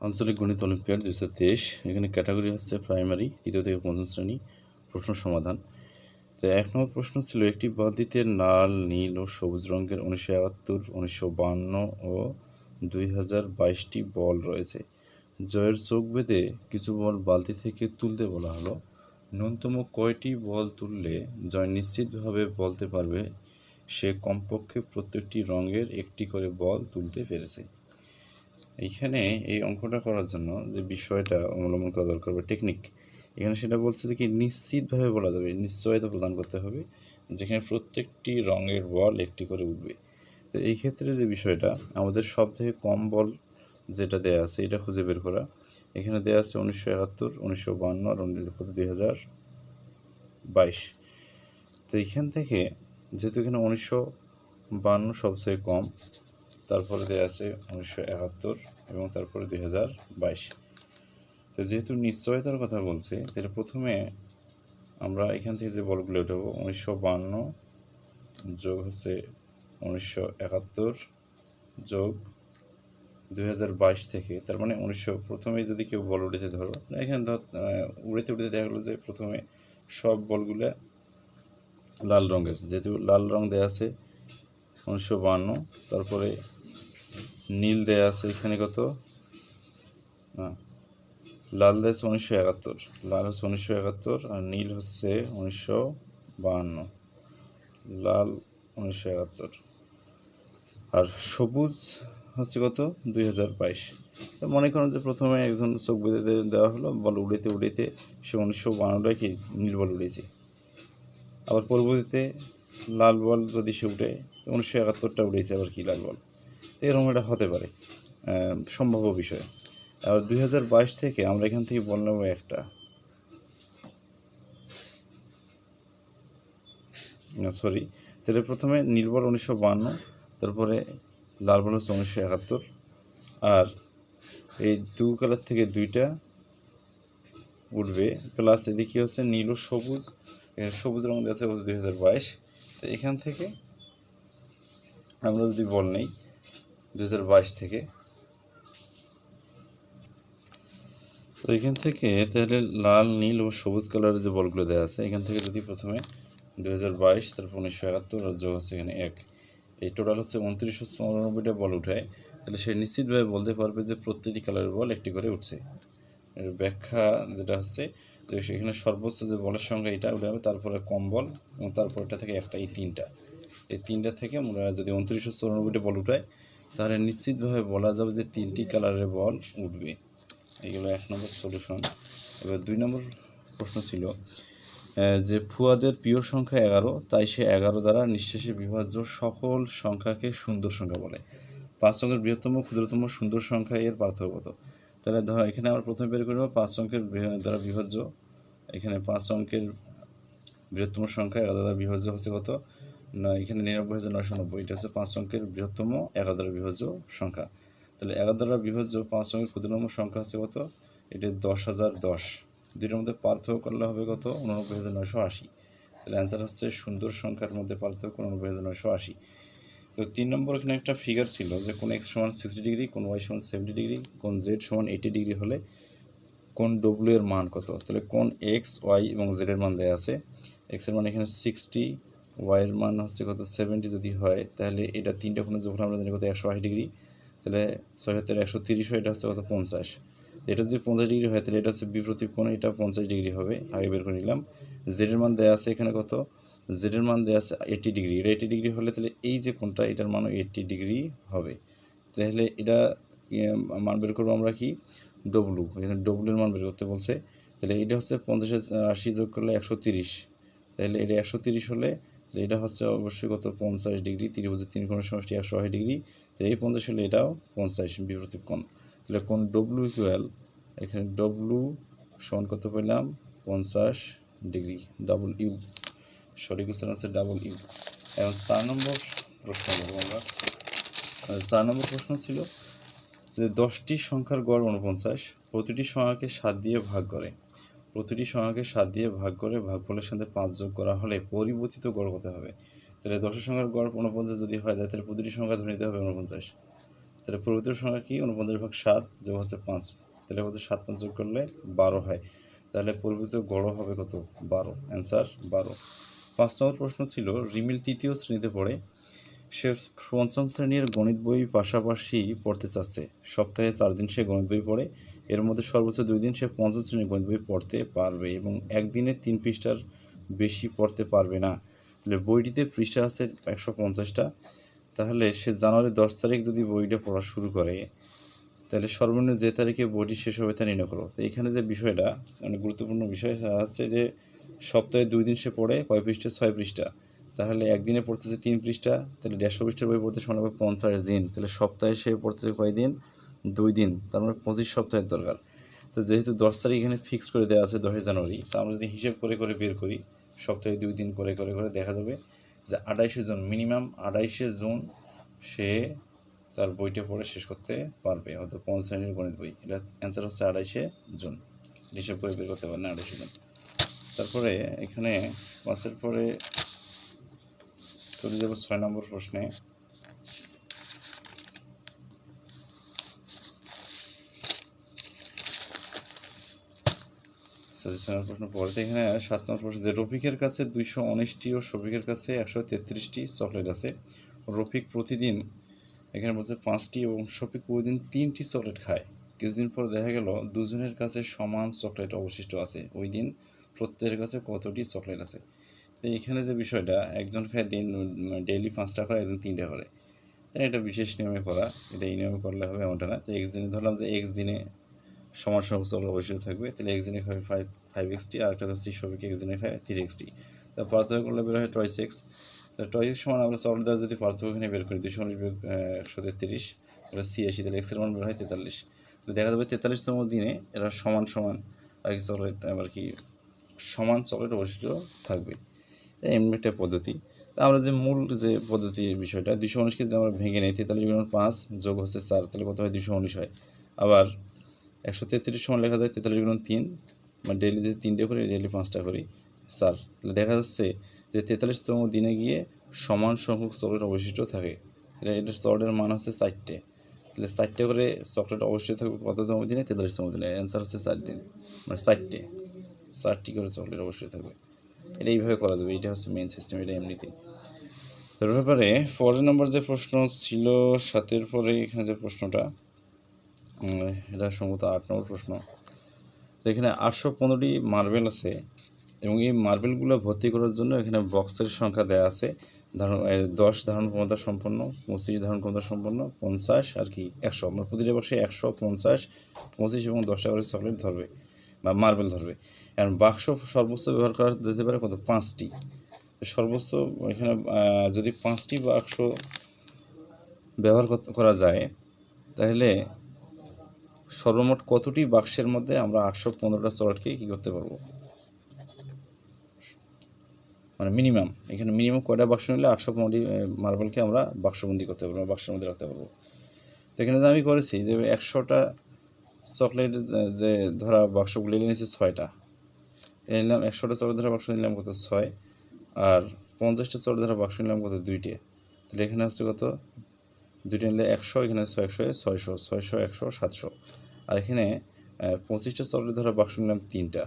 আঞ্চলিক গণিত অলিম্পিয়াড দুশো তেইশ। এখানে ক্যাটাগরি হচ্ছে প্রাইমারি, তৃতীয় থেকে পঞ্চম শ্রেণি প্রশ্ন সমাধান। তো এক নম্বর প্রশ্ন ছিল, একটি বালতিতে লাল, নীল ও সবুজ রঙের উনিশশো একাত্তর, উনিশশো বান্ন ও দুই হাজার বাইশটি বল রয়েছে। জয়ের চোখ বেঁধে কিছু বল বালতি থেকে তুলতে বলা হলো। ন্যূনতম কয়টি বল তুললে জয় নিশ্চিতভাবে বলতে পারবে? সে কমপক্ষে প্রত্যেকটি রঙের একটি করে বল তুলতে পেরেছে। এইখানে এই অঙ্কটা করার জন্য যে বিষয়টা অবলম্বন করা দরকার বা টেকনিক এখানে সেটা বলছে যে কি নিশ্চিতভাবে বলা যাবে, নিশ্চয়তা প্রদান করতে হবে, যেখানে প্রত্যেকটি রঙের বল একটি করে উঠবে। তো এই ক্ষেত্রে যে বিষয়টা, আমাদের সব থেকে কম বল যেটা দেয়া আছে, এটা খুঁজে বের করা। এখানে দেয়া আছে উনিশশো একাত্তর, উনিশশো বান্ন আর কত দুই হাজার বাইশ। তো এইখান থেকে, যেহেতু এখানে উনিশশো বান্ন সবচেয়ে কম তারপরে দেওয়া আছে উনিশশো একাত্তর এবং তারপরে দুই হাজার বাইশ। তো যেহেতু নিশ্চয়তার কথা বলছে, তাহলে প্রথমে আমরা এখান থেকে যে বলগুলো উঠাবো উনিশশো বান্ন যোগ হচ্ছে উনিশশো একাত্তর যোগ দুই হাজার বাইশ থেকে। তার মানে উনিশশো, প্রথমে যদি কেউ বল উড়িতে ধরো এখানে ধর উড়িতে উড়িতে দেখা গেলো যে প্রথমে সব বলগুলো লাল রঙের, যেহেতু লাল রং দেওয়া আছে উনিশশো বান্ন, তারপরে নীল দেয়া আছে, এখানে কত? লাল আছে উনিশশো একাত্তর। লাল হচ্ছে উনিশশো একাত্তর আর নীল হচ্ছে উনিশশো বাহান্ন। লাল উনিশশো একাত্তর। আর সবুজ হচ্ছে কত? দুই হাজার বাইশ। মনে করেন যে প্রথমে একজন চোখ বেঁধে দেওয়া হলো, বল উড়িতে উড়িতে, সে উনিশশো বান্নটায় কি নীল বল উড়েছে আবার পরবর্তীতে লাল বল যদি সে উঠে উনিশশো একাত্তরটা উঠেছে আবার কি লাল বল? এরকম এটা হতে পারে সম্ভাব্য বিষয়। আর দুই হাজার বাইশ থেকে আমরা এখান থেকে বল নেব একটা। সরি তাহলে প্রথমে নীল বল উনিশশো বান্ন তারপরে লাল বল হচ্ছে উনিশশো একাত্তর, আর এই দু কালার থেকে দুইটা উঠবে, প্লাস এদিকে হচ্ছে নীল সবুজ সবুজ রঙ আছে দুই হাজার বাইশ। তো এখান থেকে আমরা যদি বল নেই দু হাজার বাইশ থেকে। তো এখান থেকে তাহলে লাল, নীল ও সবুজ কালারের যে বলগুলো দেওয়া আছে, এখান থেকে যদি প্রথমে দু হাজার বাইশ, তারপর উনিশশো একাত্তর যোগ আছে এখানে এক। এই টোটাল হচ্ছে উনত্রিশশো চৌরানব্বইটা বল উঠায়। তাহলে সে নিশ্চিতভাবে বলতে পারবে যে প্রত্যেকটি কালারের বল একটি করে উঠছে। এর ব্যাখ্যা যেটা হচ্ছে যে সেখানে সর্বোচ্চ যে বলের সংখ্যা এটা উঠে হবে তারপরে কম বল এবং তারপরটা থেকে একটা, এই তিনটা। এই তিনটা থেকে আমরা যদি উনত্রিশশো চৌরানব্বইটা বল উঠায় তাহলে নিশ্চিতভাবে বলা যাবে যে তিনটি কালারের বল উঠবে। এগুলো এক নম্বর সলিউশন এবার দুই নম্বর প্রশ্ন ছিল যে ফুয়াদের প্রিয় সংখ্যা এগারো, তাই সে এগারো দ্বারা নিঃশেষে বিভাজ্য সকল সংখ্যাকে সুন্দর সংখ্যা বলে। পাঁচ অঙ্কের বৃহত্তম, ক্ষুদ্রতম, সুন্দর সংখ্যা এর পার্থক্য কত? তাহলে ধর এখানে আমরা প্রথমে বের করব পাঁচ অঙ্কের দ্বারা বিভাজ্য। এখানে পাঁচ অঙ্কের বৃহত্তম সংখ্যা এগারো দ্বারা বিভাজ্য হচ্ছে কত? এখানে নিরানব্বই হাজার নয়শো নব্বই, এটা হচ্ছে পাঁচ অঙ্কের বৃহত্তম এগারো দ্বারা বিভাজ্য সংখ্যা। তাহলে এগারো দ্বারা বিভাজ্য পাঁচ অঙ্কের ক্ষুদ্রতম সংখ্যা হচ্ছে কত? এটা দশ হাজার দশ। দুইটার মধ্যে পার্থক্য করলে হবে কত? উননব্বই হাজার নয়শো আশি। তাহলে অ্যান্সার হচ্ছে সুন্দর সংখ্যার মধ্যে পার্থক্য উননব্বই হাজার নয়শো আশি। তো তিন নম্বর এখানে একটা ফিগার ছিল যে কোন এক্স সমান সিক্সটি ডিগ্রি কোন ওয়াই সমান সেভেন্টি ডিগ্রি কোন জেড সমান এইটি ডিগ্রি হলে কোন ডব্লিউ এর মান কত? তাহলে কোন এক্স ওয়াই এবং জেড এর মান দেওয়া আছে। এক্সের মান এখানে সিক্সটি ওয়াই এর মান হচ্ছে কত? সেভেন্টি যদি হয়, তাহলে এটা তিনটা কোণে যখন আমরা জানি কত? একশো আশি ডিগ্রি। তাহলে ছয় হাতের একশো তিরিশ হয়, এটা হচ্ছে কত? পঞ্চাশ। এটা যদি পঞ্চাশ ডিগ্রি হয়, তাহলে এটা হচ্ছে বিপ্রতীপ কোণ, এটা পঞ্চাশ ডিগ্রি হবে। আগে বের করে নিলাম। জেডের মান দেওয়া আছে এখানে কত? জেডের মান দেওয়া আছে এইটি ডিগ্রি। এটা এইটি ডিগ্রি হলে তাহলে এই যে কোণটা, এটার মানও এইটি ডিগ্রি হবে। তাহলে এটা মান বের করব আমরা কি? ডব্লু এখানে ডব্লুর মান বের করতে বলছে। তাহলে এটা হচ্ছে পঞ্চাশ আশি যোগ করলে একশো তিরিশ। তাহলে এটা একশো তিরিশ হলে তাহলে এটা হচ্ছে অবশ্যই কত পঞ্চাশ ডিগ্রি, ত্রিভুজের তিন কোণের সমষ্টি একশো আশি ডিগ্রি। তাহলে এই পঞ্চাশ হলে এটাও পঞ্চাশ বিপরীত কোণ। তাহলে কোন ডব্লু ইকুয়াল এখানে ডব্লু সমান কত পেলাম? পঞ্চাশ ডিগ্রি ডাবল ইউ সঠিক উত্তর আছে ডাবল ইউ এখন চার নম্বর প্রশ্ন করব আমরা। চার নম্বর প্রশ্ন ছিল যে দশটি সংখ্যার গড় উনপঞ্চাশ, প্রতিটি সংখ্যাকে সাত দিয়ে ভাগ করে। প্রতিটি সংখ্যাকে সাত দিয়ে ভাগ করে ভাগফলের সাথে পাঁচ যোগ করা হলে পরিবর্তিত গড় কত হবে? তাহলে দশের সংখ্যার গড় উনপঞ্চাশ যদি হয় যায় তাহলে প্রতিটি সংখ্যা ধরে নিতে হবে উনপঞ্চাশ তাহলে পরিবর্তিত সংখ্যা কি? উনপঞ্চাশ ভাগ সাত যোগ হচ্ছে পাঁচ। তাহলে কত? সাত পাঁচ যোগ করলে বারো হয়। তাহলে পরিবর্তিত গড় হবে কত? বারো। অ্যান্সার বারো। পাঁচ নম্বর প্রশ্ন ছিল, রিমিল তৃতীয় শ্রেণীতে পড়ে সে পঞ্চম শ্রেণির গণিত বই পাশাপাশি পড়তে চাচ্ছে। সপ্তাহে চার দিন সে গণিত বই পড়ে। এর মধ্যে সর্বোচ্চ দুই দিন সে পঞ্চম শ্রেণির গণিত বই পড়তে পারবে এবং একদিনে তিন পৃষ্ঠার বেশি পড়তে পারবে না। তাহলে বইটিতে পৃষ্ঠা আছে একশো পঞ্চাশটা। তাহলে সে জানুয়ারি দশ তারিখ যদি বইটা পড়া শুরু করে, তাহলে সর্বনিম্ন যে তারিখে বইটি শেষ হবে তা নির্ণয় করো। তো এখানে যে বিষয়টা অনেক গুরুত্বপূর্ণ বিষয় আছে যে সপ্তাহে দুই দিন সে পড়ে, কয় পৃষ্ঠা? ছয় পৃষ্ঠা। তাহলে একদিনে পড়তেছে তিন পৃষ্ঠা, তাহলে দেড়শো পৃষ্ঠার বই পড়তে সময় পঞ্চাশ দিন। তাহলে সপ্তাহে সে পড়তেছে কয় দিন দুই দিন। তার মানে পঁচিশ সপ্তাহের দরকার। তো যেহেতু দশ তারিখ এখানে ফিক্স করে দেওয়া আছে দশই জানুয়ারি, তা আমরা যদি হিসেব করে করে বের করি, সপ্তাহে দুই দিন করে করে করে দেখা যাবে যে আড়াইশে জুন মিনিমাম আড়াইশে জুন সে তার বইটা পড়ে শেষ করতে পারবে হয়তো পঞ্চ শ্রেণির গণিত বই। এটা অ্যান্সার হচ্ছে আড়াইশে জুন। হিসেব করে বের করতে পারেন আড়াইশে জুন। তারপরে এখানে পাঁচের পরে চলে যাব ছয় নম্বর প্রশ্নে। প্রশ্ন পরে এখানে সাত নম্বর প্রশ্ন, যে রফিকের কাছে দুইশো উনিশটি ও শফিকের কাছে একশো তেত্রিশটি চকলেট আছে। রফিক প্রতিদিন এখানে বলছে পাঁচটি এবং শফিক প্রতিদিন তিনটি চকলেট খায়। কিছুদিন পর দেখা গেল দুজনের কাছে সমান চকলেট অবশিষ্ট আছে। ওই দিন প্রত্যেকের কাছে কতটি চকলেট আছে? তো এখানে যে বিষয়টা, একজন খায় দিন ডেইলি পাঁচটা করে, একজন তিনটা করে। তাই এটা বিশেষ নিয়মে করা, এটা এই নিয়মে করলে হবে এমনটা না। তো এক্স দিনে ধরলাম যে এক্স দিনে সমান সংখ্যক চকলেট অবশ্যই থাকবে, তাহলে এক্স দিনে খাবে ফাইভ ফাইভ এক্সটি আর একটা হচ্ছে সবাইকে এক্স দিনে খায় থ্রি এক্সটি তা পার্থক্য করলে বের হয় টয়েস এক্স তো টয়েস সমান আমরা চকলেট দ্বারা যদি পার্থক্য এখানে বের করি, দুশো উনিশ একশো তেত্রিশ এটা ছিয়াশি তাহলে এক্সের মান বের হয় তেতাল্লিশ। তো দেখা যাবে তেতাল্লিশতম দিনে এরা সমান সমান আর কি চকলেট আর কি সমান চকলেট অবশিষ্ট থাকবে। এমনি একটা পদ্ধতি। তা আমরা যে মূল যে পদ্ধতির বিষয়টা দুশো উনিশকে যদি আমরা ভেঙে নিই, তেতাল্লিশ গুণ পাঁচ যোগ হচ্ছে চার, তাহলে কত হয়? দুশো উনিশ হয়। আবার একশো তেত্রিশ সমান লেখা যায় তেতাল্লিশ গুণ তিন মানে ডেলি যদি তিনটে করি ডেলি পাঁচটা করি, চার। তাহলে দেখা যাচ্ছে যে তেতাল্লিশতম দিনে গিয়ে সমান সংখ্যক চকলেট অবশিষ্ট থাকে। তাহলে এটার চকলেটের মান হচ্ছে চারটে। তাহলে চারটে করে চকলেট অবশ্যই থাকবে কততম দিনে? তেতাল্লিশতম দিনে। অ্যান্সার হচ্ছে চার দিন। মানে চারটে। চারটি করে চকলেট অবশ্যই থাকবে। এটা এইভাবে করা যাবে, এটা হচ্ছে মেন সিস্টেম এটা এমনিতেই। ব্যাপারে পরের নম্বর যে প্রশ্ন ছিল, সাতের পরে এখানে যে প্রশ্নটা এটা সম্ভবত আট নম্বর প্রশ্ন। এখানে আটশো পনেরোটি মার্বেল আছে, এবং এই মার্বেলগুলো ভর্তি করার জন্য এখানে বক্সের সংখ্যা দেওয়া আছে। ধারণ দশ ধারণ ক্ষমতা সম্পন্ন, পঁচিশ ধারণ ক্ষমতা সম্পন্ন, পঞ্চাশ আর কি একশো। আমার প্রতিটা বক্সে একশো, পঞ্চাশ, পঁচিশ এবং দশটা করে চকলেট ধরবে, বা মার্বেল ধরবে। এখন বাক্স সর্বোচ্চ ব্যবহার করা যেতে পারে কত? পাঁচটি। সর্বোচ্চ এখানে যদি পাঁচটি বাক্স ব্যবহার করা যায়, তাহলে সর্বমোট কতটি বাক্সের মধ্যে আমরা আটশো পনেরোটা চকলেটকে কী করতে পারব? মানে মিনিমাম, এখানে মিনিমাম কয়টা বাক্স নিলে আটশো পনেরোটি মার্বেলকে আমরা বাক্সবন্দি করতে পারব বাক্সের মধ্যে রাখতে পারব। তো এখানে যে আমি করেছি যে একশোটা চকলেট, যে- ধরা বাক্সগুলি নিয়েছি ছয়টা। নিলাম একশোটা চকলেট ধরা বাক্স নিলাম কত? ছয়। আর পঞ্চাশটা চকলেট ধরা বাক্স নিলাম কত? দুইটে। তাহলে এখানে হচ্ছে কত? দুইটা নিলে একশো, এখানে ছয়শো ছয়শো ছয়শো, একশো, সাতশো। আর এখানে পঁচিশটা চকলেট ধরা বাক্স নিলাম তিনটা।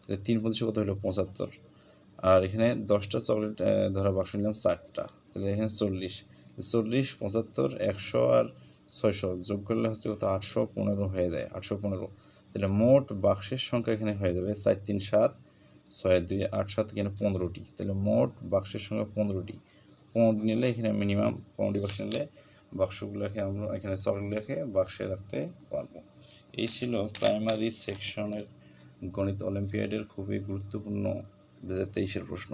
তাহলে তিন পঁচিশে কত হলো? পঁচাত্তর। আর এখানে দশটা চকলেট ধরা বাক্স নিলাম চারটা। তাহলে এখানে চল্লিশ। চল্লিশ, পঁচাত্তর, একশো আর ছয়শো যোগ করলে হচ্ছে কত? আটশো পনেরো হয়ে যায়। আটশো পনেরো। তাহলে মোট বাক্সের সংখ্যা এখানে হয়ে যাবে চার তিন সাত, ছয় দুই আট সাত এখানে পনেরোটি। তাহলে মোট বাক্সের সংখ্যা পনেরোটি। পনেরোটি নিলে এখানে মিনিমাম পনেরোটি বাক্স নিলে বাক্সগুলোকে আমরা এখানে চকলেটগুলোকে বাক্সে রাখতে পারব। এই ছিল প্রাইমারি সেকশনের গণিত অলিম্পিয়াডের খুবই গুরুত্বপূর্ণ দু প্রশ্ন।